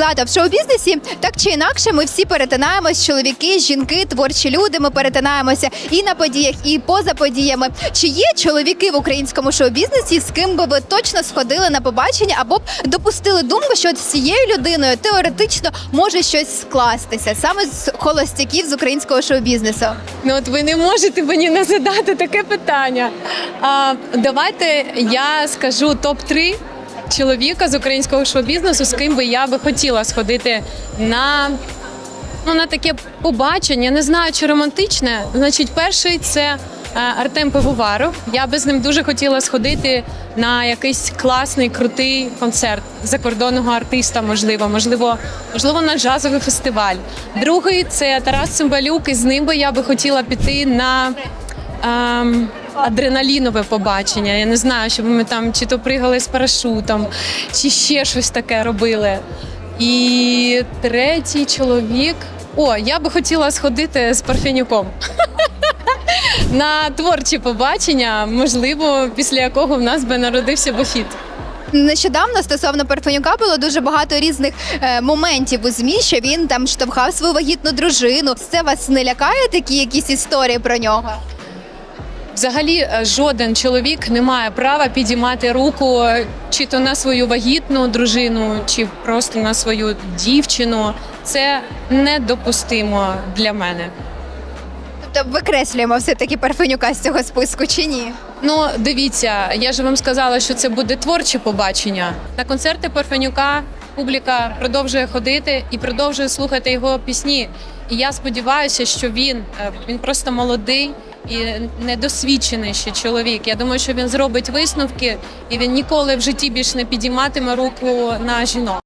Злата, в шоу-бізнесі так чи інакше ми всі перетинаємось, чоловіки, жінки, творчі люди. Ми перетинаємося і на подіях, і поза подіями. Чи є чоловіки в українському шоу-бізнесі, з ким би ви точно сходили на побачення або б допустили думку, що цією людиною теоретично може щось скластися саме з холостяків з українського шоу-бізнесу? Ну от ви не можете мені не задати таке питання. А, давайте я скажу топ 3 чоловіка з українського шоу-бізнесу, з ким би я би хотіла сходити на. Ну, на таке побачення, не знаю, чи романтичне. Значить, перший це е, Артем Пивоваров. Я би з ним дуже хотіла сходити на якийсь класний, крутий концерт закордонного артиста, можливо, можливо, можливо, на джазовий фестиваль. Другий це Тарас Цимбалюк, і з ним би я би хотіла піти на. Ем, Адреналінове побачення. Я не знаю, щоб ми там чи то пригали з парашутом, чи ще щось таке робили. І третій чоловік. О, я би хотіла сходити з Парфенюком на творчі побачення, можливо, після якого в нас би народився бохід. Нещодавно стосовно Парфенюка було дуже багато різних е, моментів у змі, що він там штовхав свою вагітну дружину. Це вас не лякає такі якісь історії про нього? Взагалі, е, жоден чоловік не має права підіймати руку е, чи то на свою вагітну дружину, чи просто на свою дівчину. Це недопустимо для мене. Тобто викреслюємо все таки Парфенюка з цього списку чи ні? Ну, дивіться, я ж вам сказала, що це буде творче побачення. На концерти Парфенюка публіка продовжує ходити і продовжує слухати його пісні. І я сподіваюся, що він, е, він просто молодий і недосвідчений ще чоловік. Я думаю, що він зробить висновки, і він ніколи в житті більше не підійматиме руку на жінок.